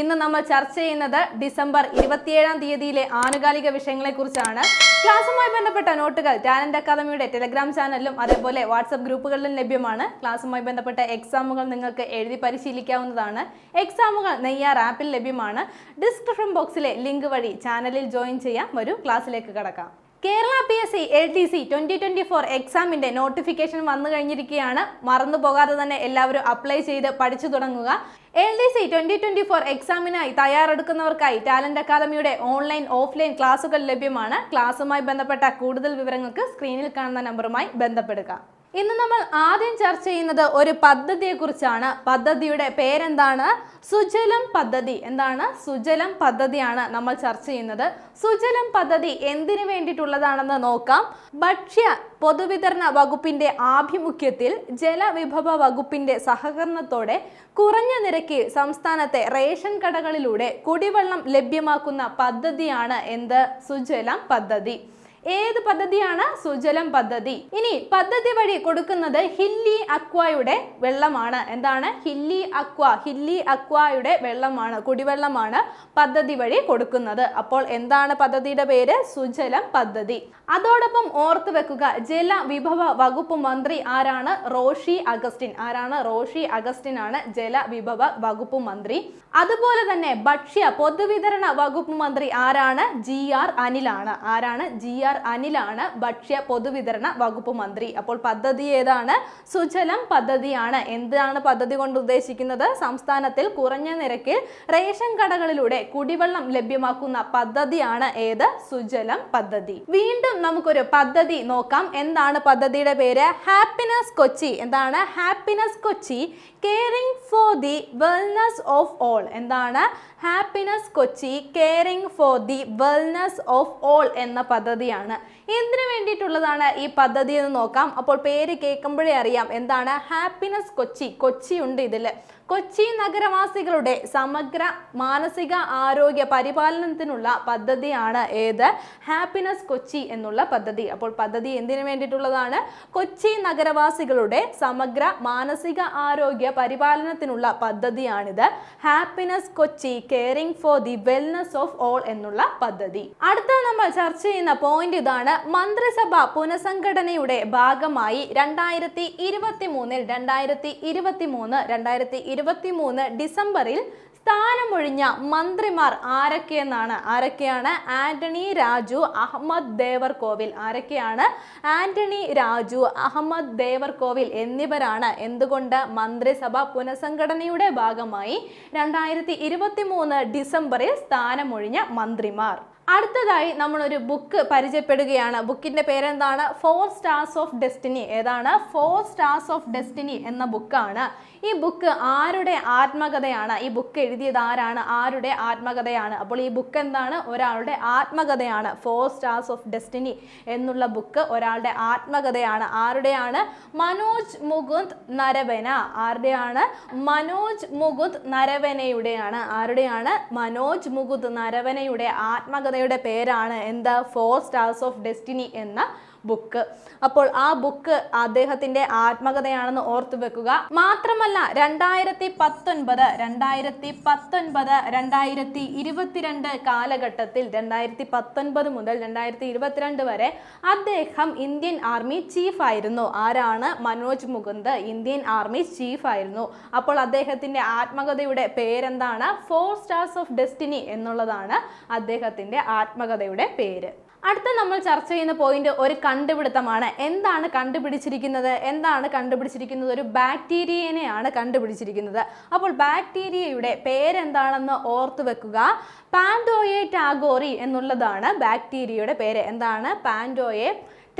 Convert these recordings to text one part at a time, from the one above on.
ഇന്ന് നമ്മൾ ചർച്ച ചെയ്യുന്നത് ഡിസംബർ ഇരുപത്തിയേഴാം തീയതിയിലെ ആനുകാലിക വിഷയങ്ങളെക്കുറിച്ചാണ്. ക്ലാസ്സുമായി ബന്ധപ്പെട്ട നോട്ടുകൾ ടാലന്റ് അക്കാദമിയുടെ ടെലഗ്രാം ചാനലിലും അതേപോലെ വാട്സപ്പ് ഗ്രൂപ്പുകളിലും ലഭ്യമാണ്. ക്ലാസ്സുമായി ബന്ധപ്പെട്ട എക്സാമുകൾ നിങ്ങൾക്ക് എഴുതി പരിശീലിക്കാവുന്നതാണ്. എക്സാമുകൾ നെയ്യാർ ആപ്പിൽ ലഭ്യമാണ്. ഡിസ്ക്രിപ്ഷൻ ബോക്സിലെ ലിങ്ക് വഴി ചാനലിൽ ജോയിൻ ചെയ്യാം. വരൂ ക്ലാസ്സിലേക്ക് കടക്കാം. Kerala P S C L D C twenty twenty four എക്സാമിന്റെ നോട്ടിഫിക്കേഷൻ വന്നു കഴിഞ്ഞിരിക്കുകയാണ്. മറന്നു പോകാതെ തന്നെ എല്ലാവരും അപ്ലൈ ചെയ്ത് പഠിച്ചു തുടങ്ങുക. L D C twenty twenty four എക്സാമിനായി തയ്യാറെടുക്കുന്നവർക്കായി ടാലന്റ് അക്കാദമിയുടെ ഓൺലൈൻ ഓഫ്ലൈൻ ക്ലാസുകൾ ലഭ്യമാണ്. ക്ലാസുമായി ബന്ധപ്പെട്ട കൂടുതൽ വിവരങ്ങൾക്ക് സ്ക്രീനിൽ കാണുന്ന നമ്പറുമായി ബന്ധപ്പെടുക. ഇന്ന് നമ്മൾ ആദ്യം ചർച്ച ചെയ്യുന്നത് ഒരു പദ്ധതിയെ കുറിച്ചാണ് പദ്ധതിയുടെ പേരെന്താണ്? സുജലം പദ്ധതി. എന്താണ്? സുജലം പദ്ധതിയാണ് നമ്മൾ ചർച്ച ചെയ്യുന്നത്. സുജലം പദ്ധതി എന്തിനു വേണ്ടിയിട്ടുള്ളതാണെന്ന് നോക്കാം. ഭക്ഷ്യ പൊതുവിതരണ വകുപ്പിന്റെ ആഭിമുഖ്യത്തിൽ ജലവിഭവ വകുപ്പിന്റെ സഹകരണത്തോടെ കുറഞ്ഞ നിരക്കിൽ സംസ്ഥാനത്തെ റേഷൻ കടകളിലൂടെ കുടിവെള്ളം ലഭ്യമാക്കുന്ന പദ്ധതിയാണ് എന്ത്? സുജലം പദ്ധതി. ഏത് പദ്ധതിയാണ് സുജലം പദ്ധതി? ഇനി പദ്ധതി വഴി കൊടുക്കുന്നത് ഹില്ലി അക്വായുടെ വെള്ളമാണ്. എന്താണ്? Hilly aqua. ഹില്ലി അക്വായുടെ വെള്ളമാണ് കുടിവെള്ളമാണ് പദ്ധതി വഴി കൊടുക്കുന്നത്. അപ്പോൾ എന്താണ് പദ്ധതിയുടെ പേര്? സുജലം പദ്ധതി. അതോടൊപ്പം ഓർത്തു വെക്കുക ജല വിഭവ വകുപ്പ് മന്ത്രി ആരാണ്? റോഷി അഗസ്റ്റിൻ. ആരാണ്? റോഷി അഗസ്റ്റിൻ ആണ് ജലവിഭവ വകുപ്പ് മന്ത്രി. അതുപോലെ തന്നെ ഭക്ഷ്യ പൊതുവിതരണ വകുപ്പ് മന്ത്രി ആരാണ്? ജി ആർ അനിലാണ്. ആരാണ്? ജി ആർ അനിലാണ് ഭക്ഷ്യ പൊതുവിതരണ വകുപ്പ് മന്ത്രി. അപ്പോൾ പദ്ധതി ഏതാണ്? സുജലം പദ്ധതിയാണ്. എന്താണ് പദ്ധതി കൊണ്ട് ഉദ്ദേശിക്കുന്നത്? സംസ്ഥാനത്തിൽ കുറഞ്ഞ നിരക്കിൽ റേഷൻ കടകളിലൂടെ കുടിവെള്ളം ലഭ്യമാക്കുന്ന പദ്ധതിയാണ് ഏത്? സുജലം പദ്ധതി. വീണ്ടും നമുക്കൊരു പദ്ധതി നോക്കാം. എന്താണ് പദ്ധതിയുടെ പേര്? ഹാപ്പിനെസ് കൊച്ചി. എന്താണ്? Happiness Kochi caring for the wellness of all എന്താണ്? Happiness Kochi caring for the wellness of all എന്ന പദ്ധതിയാണ്. എന്തിനു വേണ്ടിയിട്ടുള്ളതാണ് ഈ പദ്ധതി എന്ന് നോക്കാം. അപ്പോൾ പേര് കേൾക്കുമ്പോഴേ അറിയാം. എന്താണ്? ഹാപ്പിനെസ് കൊച്ചി. കൊച്ചി ഉണ്ട് ഇതിൽ കൊച്ചി നഗരവാസികളുടെ സമഗ്ര മാനസിക ആരോഗ്യ പരിപാലനത്തിനുള്ള പദ്ധതിയാണ് ഏത്? ഹാപ്പിനെസ് കൊച്ചി എന്നുള്ള പദ്ധതി. അപ്പോൾ പദ്ധതി എന്തിനു വേണ്ടിയിട്ടുള്ളതാണ്? കൊച്ചി നഗരവാസികളുടെ സമഗ്ര മാനസിക ആരോഗ്യ പരിപാലനത്തിനുള്ള പദ്ധതിയാണിത്. Happiness Kochi caring for the wellness of all എന്നുള്ള പദ്ധതി. അടുത്ത നമ്മൾ ചർച്ച ചെയ്യുന്ന പോയിന്റ് ഇതാണ് മന്ത്രിസഭ പുനഃസംഘടനയുടെ ഭാഗമായി രണ്ടായിരത്തി ഇരുപത്തി മൂന്നിൽ രണ്ടായിരത്തി ഇരുപത്തി മൂന്ന് രണ്ടായിരത്തി ഇരുപത്തി മൂന്ന് ഡിസംബറിൽ സ്ഥാനമൊഴിഞ്ഞ മന്ത്രിമാർ ആരൊക്കെയെന്നാണ്? ആരൊക്കെയാണ്? ആന്റണി രാജു അഹമ്മദ് ദേവർകോവിൽ. ആരൊക്കെയാണ്? ആന്റണി രാജു അഹമ്മദ് ദേവർകോവിൽ എന്നിവരാണ്. എന്തുകൊണ്ട് മന്ത്രിസഭ പുനഃസംഘടനയുടെ ഭാഗമായി രണ്ടായിരത്തി ഡിസംബറിൽ സ്ഥാനമൊഴിഞ്ഞ മന്ത്രിമാർ? അടുത്തതായി നമ്മളൊരു ബുക്ക് പരിചയപ്പെടുകയാണ്. ബുക്കിന്റെ പേരെന്താണ്? ഫോർ സ്റ്റാർസ് ഓഫ് ഡെസ്റ്റിനി ഏതാണ്? ഫോർ സ്റ്റാർസ് ഓഫ് ഡെസ്റ്റിനി എന്ന ബുക്കാണ് ഈ ബുക്ക് ആരുടെ ആത്മകഥയാണ്? ഈ ബുക്ക് എഴുതിയത് ആരാണ്? ആരുടെ ആത്മകഥയാണ്? അപ്പോൾ ഈ ബുക്ക് എന്താണ്? ഒരാളുടെ ആത്മകഥയാണ്. ഫോർ സ്റ്റാർസ് ഓഫ് ഡെസ്റ്റിനി എന്നുള്ള ബുക്ക് ഒരാളുടെ ആത്മകഥയാണ്. ആരുടെയാണ്? മനോജ് മുകുന്ദ് നരവന. ആരുടെയാണ്? മനോജ് മുകുന്ദ് നരവനയുടെയാണ്. ആരുടെയാണ്? മനോജ് മുകുന്ദ് നരവനയുടെ ആത്മകഥ കഥയുടെ പേരാണ് എന്താ ഫോർ സ്റ്റാർസ് ഓഫ് ഡെസ്റ്റിനി എന്ന ബുക്ക് അപ്പോൾ ആ ബുക്ക് അദ്ദേഹത്തിന്റെ ആത്മകഥയാണെന്ന് ഓർത്തു വെക്കുക. മാത്രമല്ല രണ്ടായിരത്തി പത്തൊൻപത് രണ്ടായിരത്തി പത്തൊൻപത് രണ്ടായിരത്തി ഇരുപത്തിരണ്ട് കാലഘട്ടത്തിൽ രണ്ടായിരത്തി പത്തൊൻപത് മുതൽ രണ്ടായിരത്തി ഇരുപത്തിരണ്ട് വരെ അദ്ദേഹം ഇന്ത്യൻ ആർമി ചീഫ് ആയിരുന്നു. ആരാണ്? Manoj Mukund Indian army chief ആയിരുന്നു. അപ്പോൾ അദ്ദേഹത്തിന്റെ ആത്മകഥയുടെ പേരെന്താണ്? ഫോർ സ്റ്റാർസ് ഓഫ് ഡെസ്റ്റിനി എന്നുള്ളതാണ് അദ്ദേഹത്തിന്റെ ആത്മകഥയുടെ പേര്. അടുത്ത നമ്മൾ ചർച്ച ചെയ്യുന്ന പോയിന്റ് ഒരു കണ്ടുപിടുത്തമാണ്. എന്താണ് കണ്ടുപിടിച്ചിരിക്കുന്നത്? എന്താണ് കണ്ടുപിടിച്ചിരിക്കുന്നത്? ഒരു ബാക്ടീരിയനെയാണ് കണ്ടുപിടിച്ചിരിക്കുന്നത്. അപ്പോൾ ബാക്ടീരിയയുടെ പേരെന്താണെന്ന് ഓർത്തു വെക്കുക. പാൻഡോയെ ടാഗോറി എന്നുള്ളതാണ് ബാക്ടീരിയയുടെ പേര്. എന്താണ്? പാൻഡോയെ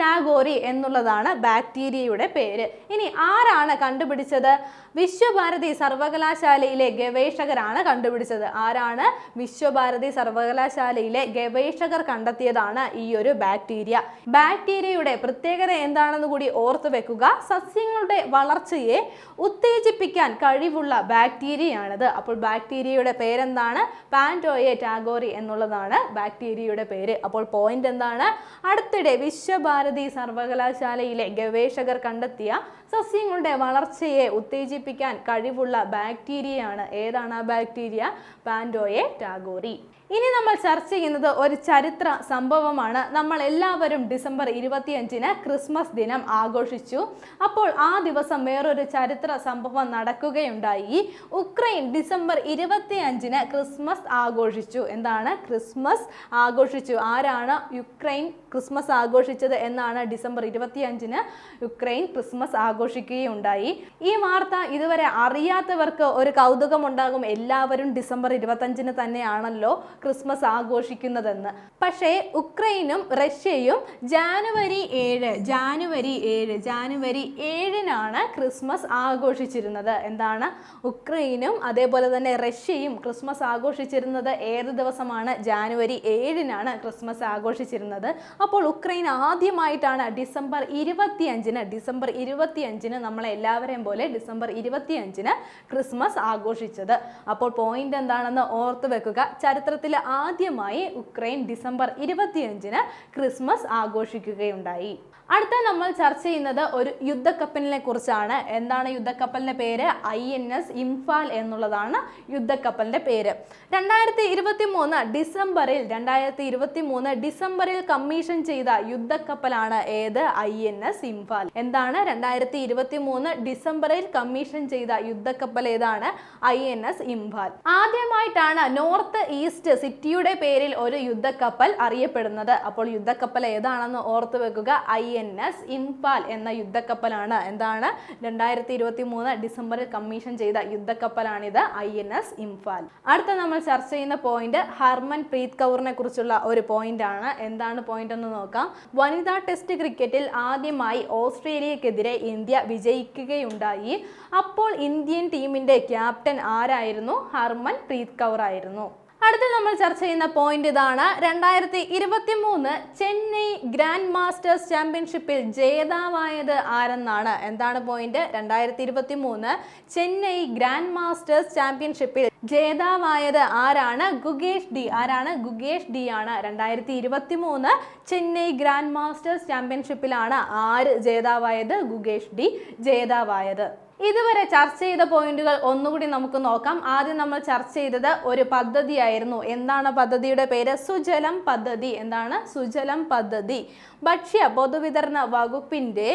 ടാഗോറി എന്നുള്ളതാണ് ബാക്ടീരിയയുടെ പേര്. ഇനി ആരാണ് കണ്ടുപിടിച്ചത്? വിശ്വഭാരതി സർവകലാശാലയിലെ ഗവേഷകരാണ് കണ്ടുപിടിച്ചത്. ആരാണ് വിശ്വഭാരതി സർവകലാശാലയിലെ ഗവേഷകർ കണ്ടെത്തിയതാണ് ഈ ഒരു ബാക്ടീരിയ. ബാക്ടീരിയയുടെ പ്രത്യേകത എന്താണെന്ന് കൂടി ഓർത്തു വെക്കുക. സസ്യങ്ങളുടെ വളർച്ചയെ ഉത്തേജിപ്പിക്കാൻ കഴിവുള്ള ബാക്ടീരിയയാണിത്. അപ്പോൾ ബാക്ടീരിയയുടെ പേരെന്താണ്? പാന്റോയെ ടാഗോറി എന്നുള്ളതാണ് ബാക്ടീരിയയുടെ പേര്. അപ്പോൾ പോയിന്റ് എന്താണ്? അടുത്തിടെ വിശ്വഭാരതി സർവകലാശാലയിലെ ഗവേഷകർ കണ്ടെത്തിയ സസ്യങ്ങളുടെ വളർച്ചയെ ഉത്തേജിപ്പിക്കാൻ കഴിവുള്ള ബാക്ടീരിയയാണ്. ഏതാണ് ആ ബാക്ടീരിയ? പാൻഡോയെ ടാഗോറി. ഇനി നമ്മൾ ചർച്ച ചെയ്യുന്നത് ഒരു ചരിത്ര സംഭവമാണ്. നമ്മൾ എല്ലാവരും ഡിസംബർ ഇരുപത്തിയഞ്ചിന് ക്രിസ്മസ് ദിനം ആഘോഷിച്ചു. അപ്പോൾ ആ ദിവസം വേറൊരു ചരിത്ര സംഭവം നടക്കുകയുണ്ടായി. ഉക്രൈൻ ഡിസംബർ ഇരുപത്തിയഞ്ചിന് ക്രിസ്മസ് ആഘോഷിച്ചു. എന്താണ്? ക്രിസ്മസ് ആഘോഷിച്ചു. ആരാണ്? യുക്രൈൻ ക്രിസ്മസ് ആഘോഷിച്ചത് എന്നാണ് ഡിസംബർ ഇരുപത്തിയഞ്ചിന് യുക്രൈൻ ക്രിസ്മസ് ആഘോഷിക്കുകയുണ്ടായി. ഈ വാർത്ത ഇതുവരെ അറിയാത്തവർക്ക് ഒരു കൗതുകം ഉണ്ടാകും എല്ലാവരും ഡിസംബർ ഇരുപത്തഞ്ചിന് തന്നെയാണല്ലോ ക്രിസ്മസ് ആഘോഷിക്കുന്നതെന്ന്. പക്ഷേ ഉക്രൈനും റഷ്യയും ജാനുവരി ഏഴ് ജാനുവരി ഏഴ് ജാനുവരി ഏഴിനാണ് ക്രിസ്മസ് ആഘോഷിച്ചിരുന്നത്. എന്താണ്? ഉക്രൈനും അതേപോലെ തന്നെ റഷ്യയും ക്രിസ്മസ് ആഘോഷിച്ചിരുന്നത് ഏത് ദിവസമാണ്? ജാനുവരി ഏഴിനാണ് ക്രിസ്മസ് ആഘോഷിച്ചിരുന്നത്. അപ്പോൾ ഉക്രൈൻ ആദ്യമായിട്ടാണ് ഡിസംബർ ഇരുപത്തിയഞ്ചിന് ഡിസംബർ ഇരുപത്തിയഞ്ചിന് നമ്മളെല്ലാവരെയും പോലെ ഡിസംബർ ഇരുപത്തിയഞ്ചിന് ക്രിസ്മസ് ആഘോഷിച്ചത്. അപ്പോൾ പോയിന്റ് എന്താണെന്ന് ഓർത്തു വെക്കുക. ചരിത്രത്തിൽ ആദ്യമായി ഉക്രൈൻ ഡിസംബർ ഇരുപത്തിയഞ്ചിന് ക്രിസ്മസ് ആഘോഷിക്കുകയുണ്ടായി. അടുത്ത നമ്മൾ ചർച്ച ചെയ്യുന്നത് ഒരു യുദ്ധക്കപ്പലിനെ കുറിച്ചാണ്. എന്താണ് യുദ്ധക്കപ്പലിന്റെ പേര്? ഐ എൻ എസ് ഇംഫാൽ എന്നുള്ളതാണ് യുദ്ധക്കപ്പലിന്റെ പേര്. രണ്ടായിരത്തി ഇരുപത്തി മൂന്ന് ഡിസംബറിൽ രണ്ടായിരത്തി ഇരുപത്തി മൂന്ന് ഡിസംബറിൽ കമ്മീഷൻ ചെയ്ത യുദ്ധക്കപ്പലാണ് ഏത് ഐ എൻ എസ് ഇംഫാൽ. എന്താണ് രണ്ടായിരത്തി ഇരുപത്തി മൂന്ന് ഡിസംബറിൽ കമ്മീഷൻ ചെയ്ത യുദ്ധക്കപ്പൽ ഏതാണ് ഐ എൻ എസ് ഇംഫാൽ? ആദ്യമായിട്ടാണ് നോർത്ത് ഈസ്റ്റ് സിറ്റിയുടെ പേരിൽ ഒരു യുദ്ധക്കപ്പൽ അറിയപ്പെടുന്നത്. അപ്പോൾ യുദ്ധക്കപ്പൽ ഏതാണെന്ന് ഓർത്തു വെക്കുക. ഐ എൻ എസ് ഇംഫാൽ എന്ന യുദ്ധക്കപ്പലാണ്. എന്താണ് രണ്ടായിരത്തി ഇരുപത്തി മൂന്ന് ഡിസംബറിൽ കമ്മീഷൻ ചെയ്ത യുദ്ധക്കപ്പലാണിത് ഐ എൻ എസ് ഇംഫാൽ. അടുത്ത നമ്മൾ ചർച്ച ചെയ്യുന്ന പോയിന്റ് ഹർമൻ പ്രീത് കൗറിനെ കുറിച്ചുള്ള ഒരു പോയിന്റ് ആണ് എന്താണ് പോയിന്റ് എന്ന് നോക്കാം. വനിതാ ടെസ്റ്റ് ക്രിക്കറ്റിൽ ആദ്യമായി ഓസ്ട്രേലിയക്കെതിരെ ഇന്ത്യ വിജയിക്കുകയുണ്ടായി. അപ്പോൾ ഇന്ത്യൻ ടീമിന്റെ ക്യാപ്റ്റൻ ആരായിരുന്നു? ഹർമൻ പ്രീത് കൗർ ആയിരുന്നു. അടുത്ത നമ്മൾ ചർച്ച ചെയ്യുന്ന പോയിന്റ് ഇതാണ്. രണ്ടായിരത്തി ഇരുപത്തി മൂന്ന് ചെന്നൈ ഗ്രാൻഡ് മാസ്റ്റേഴ്സ് ചാമ്പ്യൻഷിപ്പിൽ ജേതാവായത് ആരെന്നാണ്? എന്താണ് പോയിന്റ് രണ്ടായിരത്തി ഇരുപത്തി മൂന്ന് ചെന്നൈ ഗ്രാൻഡ് മാസ്റ്റേഴ്സ് ചാമ്പ്യൻഷിപ്പിൽ ജേതാവായത് ആരാണ്? ഗുഗേഷ് ഡി. ആരാണ്? ഗുഗേഷ് ഡി ആണ്. രണ്ടായിരത്തി ഇരുപത്തി മൂന്ന് ചെന്നൈ ഗ്രാൻഡ് മാസ്റ്റേഴ്സ് ചാമ്പ്യൻഷിപ്പിലാണ് ആര് ജേതാവായത്? ഗുഗേഷ് ഡി ജേതാവായത്. ഇതുവരെ ചർച്ച ചെയ്ത പോയിന്റുകൾ ഒന്നുകൂടി നമുക്ക് നോക്കാം. ആദ്യം നമ്മൾ ചർച്ച ചെയ്തത് ഒരു പദ്ധതിയായിരുന്നു. എന്താണ് പദ്ധതിയുടെ പേര്? സുജലം പദ്ധതി. എന്താണ്? സുജലം പദ്ധതി. ഭക്ഷ്യ പൊതുവിതരണ വകുപ്പിന്റെ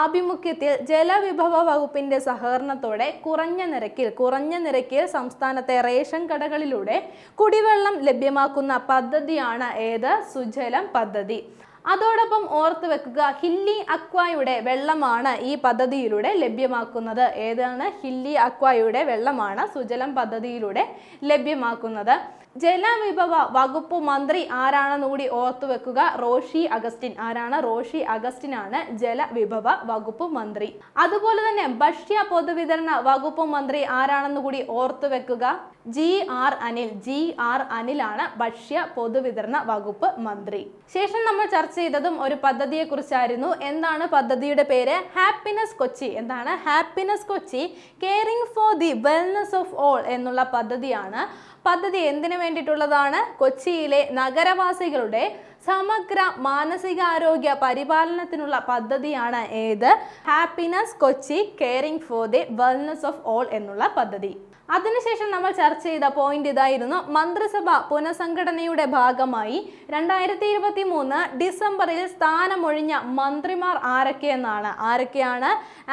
ആഭിമുഖ്യത്തിൽ ജലവിഭവ വകുപ്പിന്റെ സഹകരണത്തോടെ കുറഞ്ഞ നിരക്കിൽ കുറഞ്ഞ നിരക്കിൽ സംസ്ഥാനത്തെ റേഷൻ കടകളിലൂടെ കുടിവെള്ളം ലഭ്യമാക്കുന്ന പദ്ധതിയാണ് ഏത്? സുജലം പദ്ധതി. അതോടൊപ്പം ഓർത്തു വെക്കുക ഹില്ലി അക്വായുടെ വെള്ളമാണ് ഈ പദ്ധതിയിലൂടെ ലഭ്യമാക്കുന്നത്. ഏതാണ്? ഹില്ലി അക്വായുടെ വെള്ളമാണ് സുജലം പദ്ധതിയിലൂടെ ലഭ്യമാക്കുന്നത്. ജലവിഭവ വകുപ്പ് മന്ത്രി ആരാണെന്ന് കൂടി ഓർത്തു വെക്കുക. റോഷി അഗസ്റ്റിൻ ആരാണ്? റോഷി അഗസ്റ്റിൻ ആണ് ജലവിഭവ വകുപ്പ് മന്ത്രി. അതുപോലെ തന്നെ ഭക്ഷ്യ പൊതുവിതരണ വകുപ്പ് മന്ത്രി ആരാണെന്ന് കൂടി ഓർത്തു വെക്കുക. G R Anil. G R അനിലാണ് ഭക്ഷ്യ പൊതുവിതരണ വകുപ്പ് മന്ത്രി. ശേഷം നമ്മൾ ചർച്ച ചെയ്തതും ഒരു പദ്ധതിയെ കുറിച്ചായിരുന്നു എന്താണ് പദ്ധതിയുടെ പേര്? ഹാപ്പിനെസ് കൊച്ചി. എന്താണ്? Happiness Kochi caring for the wellness of all എന്നുള്ള പദ്ധതിയാണ്. പദ്ധതി എന്തിനു വേണ്ടിയിട്ടുള്ളതാണ് കൊച്ചിയിലെ നഗരവാസികളുടെ സമഗ്ര മാനസികാരോഗ്യ പരിപാലനത്തിനുള്ള പദ്ധതിയാണ് ഏത്? Happiness Kochi caring for the wellness of all എന്നുള്ള പദ്ധതി. അതിനുശേഷം നമ്മൾ ചർച്ച ചെയ്ത പോയിന്റ് ഇതായിരുന്നു മന്ത്രിസഭ പുനഃസംഘടനയുടെ ഭാഗമായി. രണ്ടായിരത്തി ഇരുപത്തി മൂന്ന് ഡിസംബറിൽ സ്ഥാനമൊഴിഞ്ഞ മന്ത്രിമാർ ആരൊക്കെയെന്നാണ്? ആരൊക്കെയാണ്?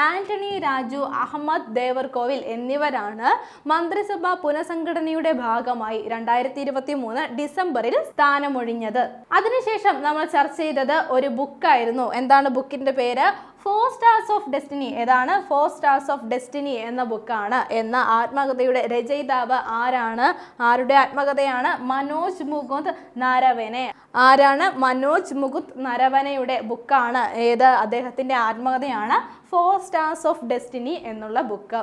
ആന്റണി രാജു അഹമ്മദ് ദേവർകോവിൽ എന്നിവരാണ് മന്ത്രിസഭ പുനഃസംഘടനയുടെ ഭാഗമായി രണ്ടായിരത്തി ഇരുപത്തി മൂന്ന് ഡിസംബറിൽ സ്ഥാനമൊഴിഞ്ഞത്. അതിനുശേഷം നമ്മൾ ചർച്ച ചെയ്തത് ഒരു ബുക്കായിരുന്നു എന്താണ് ബുക്കിന്റെ പേര്? ഫോർ സ്റ്റാർസ് ഓഫ് ഡെസ്റ്റിനി ഏതാണ്? ഫോർ സ്റ്റാർസ് ഓഫ് ഡെസ്റ്റിനി എന്ന ബുക്കാണ് എന്ന ആത്മകഥയുടെ രചയിതാവ് ആരാണ്? ആരുടെ ആത്മകഥയാണ്? മനോജ് മുകുന്ദ് നരവനെ. ആരാണ്? മനോജ് മുകുന്ദ് നരവനയുടെ ബുക്കാണ് ഏത്? അദ്ദേഹത്തിന്റെ ആത്മകഥയാണ് ഫോർ സ്റ്റാർസ് ഓഫ് ഡെസ്റ്റിനി എന്നുള്ള ബുക്ക്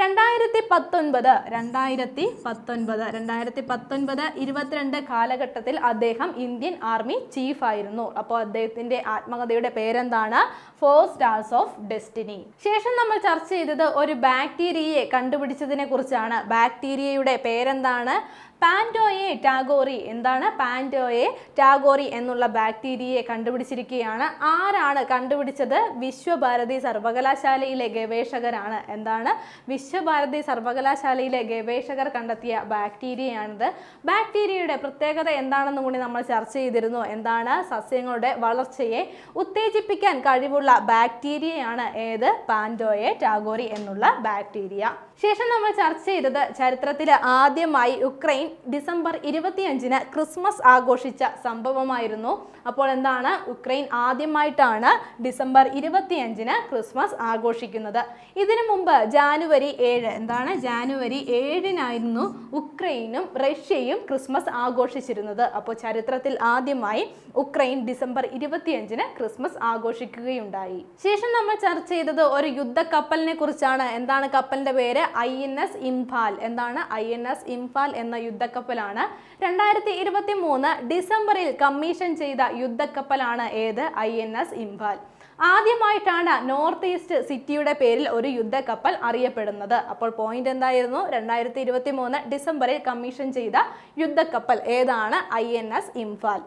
രണ്ടായിരത്തി പത്തൊൻപത് രണ്ടായിരത്തി പത്തൊൻപത് രണ്ടായിരത്തി പത്തൊൻപത് ഇരുപത്തിരണ്ട് കാലഘട്ടത്തിൽ അദ്ദേഹം ഇന്ത്യൻ ആർമി ചീഫ് ആയിരുന്നു അപ്പോൾ അദ്ദേഹത്തിന്റെ ആത്മകഥയുടെ പേരെന്താണ്? ഫോർ സ്റ്റാർസ് ഓഫ് ഡെസ്റ്റിനി ശേഷം നമ്മൾ ചർച്ച ചെയ്തത് ഒരു ബാക്ടീരിയയെ കണ്ടുപിടിച്ചതിനെ കുറിച്ചാണ്. ബാക്ടീരിയയുടെ പേരെന്താണ്? പാന്റോയെ ടാഗോറി എന്താണ് പാൻഡോയെ ടാഗോറി എന്നുള്ള ബാക്ടീരിയയെ കണ്ടുപിടിച്ചിരിക്കുകയാണ്. ആരാണ് കണ്ടുപിടിച്ചത്? വിശ്വഭാരതി സർവകലാശാലയിലെ ഗവേഷകരാണ്. എന്താണ്? വിശ്വഭാരതി സർവകലാശാലയിലെ ഗവേഷകർ കണ്ടെത്തിയ ബാക്ടീരിയയാണിത്. ബാക്ടീരിയയുടെ പ്രത്യേകത എന്താണെന്ന് കൂടി നമ്മൾ ചർച്ച ചെയ്തിരുന്നു. എന്താണ്? സസ്യങ്ങളുടെ വളർച്ചയെ ഉത്തേജിപ്പിക്കാൻ കഴിവുള്ള ബാക്ടീരിയയാണ് ഏത്? പാൻഡോയെ ടാഗോറി എന്നുള്ള ബാക്ടീരിയ. ശേഷം നമ്മൾ ചർച്ച ചെയ്തത് ചരിത്രത്തിൽ ആദ്യമായി ഉക്രൈൻ ഡിസംബർ ഇരുപത്തിയഞ്ചിന് ക്രിസ്മസ് ആഘോഷിച്ച സംഭവമായിരുന്നു. അപ്പോൾ എന്താണ്? ഉക്രൈൻ ആദ്യമായിട്ടാണ് ഡിസംബർ ഇരുപത്തിയഞ്ചിന് ക്രിസ്മസ് ആഘോഷിക്കുന്നത്. ഇതിനു മുമ്പ് ജാനുവരി ഏഴ് എന്താണ്? ജാനുവരി ഏഴിനായിരുന്നു ഉക്രൈനും റഷ്യയും ക്രിസ്മസ് ആഘോഷിച്ചിരുന്നത്. അപ്പോൾ ചരിത്രത്തിൽ ആദ്യമായി ഉക്രൈൻ ഡിസംബർ ഇരുപത്തിയഞ്ചിന് ക്രിസ്മസ് ആഘോഷിക്കുകയുണ്ടായി. ശേഷം നമ്മൾ ചർച്ച ചെയ്തത് ഒരു യുദ്ധ കപ്പലിനെ കുറിച്ചാണ്. എന്താണ് കപ്പലിന്റെ പേര്? ഐ എൻ എസ് ഇംഫാൽ എന്താണ് ഐ എൻ എസ് ഇംഫാൽ എന്ന യുദ്ധക്കപ്പലാണ്. രണ്ടായിരത്തി ഇരുപത്തി മൂന്ന് ഡിസംബറിൽ കമ്മീഷൻ ചെയ്ത യുദ്ധക്കപ്പലാണ് ഏത്? ഐ എൻ എസ് ഇംഫാൽ ആദ്യമായിട്ടാണ് നോർത്ത് ഈസ്റ്റ് സിറ്റിയുടെ പേരിൽ ഒരു യുദ്ധക്കപ്പൽ അറിയപ്പെടുന്നത്. അപ്പോൾ പോയിന്റ് എന്തായിരുന്നു? രണ്ടായിരത്തി ഇരുപത്തി മൂന്ന് ഡിസംബറിൽ കമ്മീഷൻ ചെയ്ത യുദ്ധക്കപ്പൽ ഏതാണ്? ഐ എൻ എസ് ഇംഫാൽ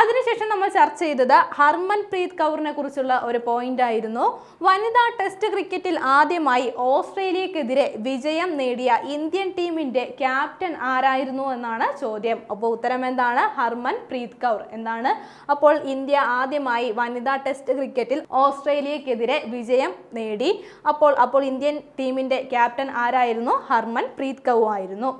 അതിനുശേഷം നമ്മൾ ചർച്ച ചെയ്തത് ഹർമൻ പ്രീത് കൗറിനെ കുറിച്ചുള്ള ഒരു പോയിന്റ് ആയിരുന്നു. വനിതാ ടെസ്റ്റ് ക്രിക്കറ്റിൽ ആദ്യമായി ഓസ്ട്രേലിയക്കെതിരെ വിജയം നേടിയ ഇന്ത്യൻ ടീമിന്റെ ക്യാപ്റ്റൻ ആരായിരുന്നു എന്നാണ് ചോദ്യം. അപ്പോൾ ഉത്തരം എന്താണ്? ഹർമൻ പ്രീത് കൗർ എന്നാണ്. അപ്പോൾ ഇന്ത്യ ആദ്യമായി വനിതാ ടെസ്റ്റ് ക്രിക്കറ്റിൽ ഓസ്ട്രേലിയക്കെതിരെ വിജയം നേടി. അപ്പോൾ അപ്പോൾ ഇന്ത്യൻ ടീമിന്റെ ക്യാപ്റ്റൻ ആരായിരുന്നു? ഹർമൻ പ്രീത് കൗ ആയിരുന്നു.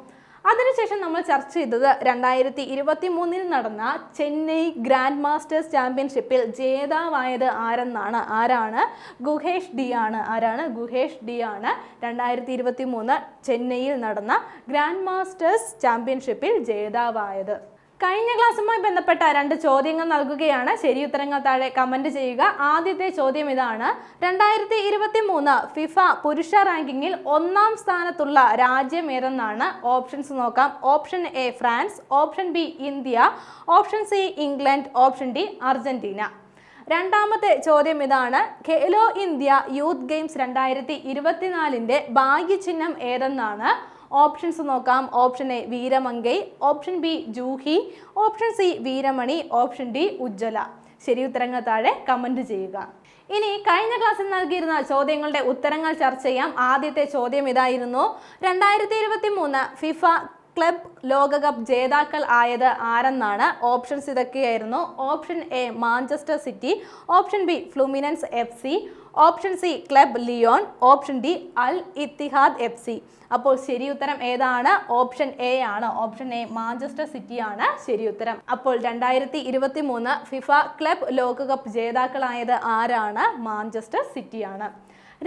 അതിനുശേഷം നമ്മൾ ചർച്ച ചെയ്തത് രണ്ടായിരത്തി ഇരുപത്തി മൂന്നിൽ നടന്ന ചെന്നൈ ഗ്രാൻഡ് മാസ്റ്റേഴ്സ് ചാമ്പ്യൻഷിപ്പിൽ ജേതാവായത് ആരെന്നാണ്? ആരാണ്? ഗുഹേഷ് ഡി ആണ്. ആരാണ്? ഗുഹേഷ് ഡി ആണ്. രണ്ടായിരത്തി ഇരുപത്തി മൂന്ന് ചെന്നൈയിൽ നടന്ന ഗ്രാൻഡ് മാസ്റ്റേഴ്സ് ചാമ്പ്യൻഷിപ്പിൽ ജേതാവായത്. കഴിഞ്ഞ ക്ലാസ്സുമായി ബന്ധപ്പെട്ട രണ്ട് ചോദ്യങ്ങൾ നൽകുകയാണ്. ശരി ഉത്തരങ്ങൾ താഴെ കമന്റ് ചെയ്യുക. ആദ്യത്തെ ചോദ്യം ഇതാണ്. രണ്ടായിരത്തി ഇരുപത്തി മൂന്ന് ഫിഫ പുരുഷ റാങ്കിങ്ങിൽ ഒന്നാം സ്ഥാനത്തുള്ള രാജ്യം ഏതെന്നാണ്? ഓപ്ഷൻസ് നോക്കാം. Option A France. Option B India. Option C England. Option D Argentina. രണ്ടാമത്തെ ചോദ്യം ഇതാണ്. ഖേലോ ഇന്ത്യ യൂത്ത് ഗെയിംസ് രണ്ടായിരത്തി ഇരുപത്തിനാലിന്റെ ഭാഗ്യചിഹ്നം ഏതെന്നാണ്? ഓപ്ഷൻസ് നോക്കാം. Option A Veeramangai option B Juhi option C Veeramani option D Ujjwala. ശരി ഉത്തരങ്ങൾ താഴെ കമന്റ് ചെയ്യുക. ഇനി കഴിഞ്ഞ ക്ലാസ്സിൽ നൽകിയിരുന്ന ചോദ്യങ്ങളുടെ ഉത്തരങ്ങൾ ചർച്ച ചെയ്യാം. ആദ്യത്തെ ചോദ്യം ഇതായിരുന്നു. രണ്ടായിരത്തി ഇരുപത്തി മൂന്ന് ഫിഫ ക്ലബ് ലോകകപ്പ് ജേതാക്കൾ ആയത് ആരെന്നാണ്? ഓപ്ഷൻസ് ഇതൊക്കെയായിരുന്നു. Option A Manchester City option B Fluminense F C option C club Lyon option D Al Ittihad F C അപ്പോൾ ശരി ഉത്തരം ഏതാണ്? ഓപ്ഷൻ എ ആണ്. ഓപ്ഷൻ എ മാഞ്ചസ്റ്റർ സിറ്റി ആണ്. ശരി ഉത്തരം. അപ്പോൾ രണ്ടായിരത്തി ഇരുപത്തി മൂന്ന് ഫിഫ ക്ലബ് ലോകകപ്പ് ജേതാക്കളായത് ആരാണ്? മാഞ്ചസ്റ്റർ സിറ്റിയാണ്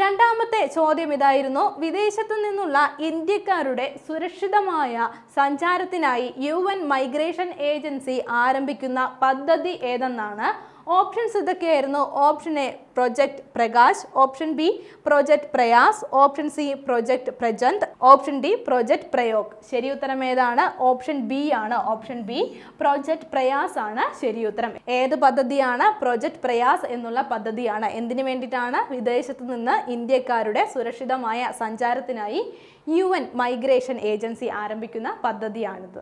രണ്ടാമത്തെ ചോദ്യം ഇതായിരുന്നു. വിദേശത്തു നിന്നുള്ള ഇന്ത്യക്കാരുടെ സുരക്ഷിതമായ സഞ്ചാരത്തിനായി യു എൻ മൈഗ്രേഷൻ ഏജൻസി ആരംഭിക്കുന്ന പദ്ധതി ഏതെന്നാണ്? ഓപ്ഷൻസ് ഇതൊക്കെയായിരുന്നു. Option A project Prakash option B project Prayas option C project Prajanth option D project Prayog ശരി ഉത്തരം ഏതാണ്? ഓപ്ഷൻ ബി ആണ്. ഓപ്ഷൻ ബി പ്രൊജക്ട് പ്രയാസ് ആണ്. ശരി ഉത്തരം. ഏത് പദ്ധതിയാണ്? പ്രൊജക്ട് പ്രയാസ് എന്നുള്ള പദ്ധതിയാണ്. എന്തിനു വേണ്ടിയിട്ടാണ്? വിദേശത്ത് നിന്ന് ഇന്ത്യക്കാരുടെ സുരക്ഷിതമായ സഞ്ചാരത്തിനായി യു മൈഗ്രേഷൻ ഏജൻസി ആരംഭിക്കുന്ന പദ്ധതിയാണിത്.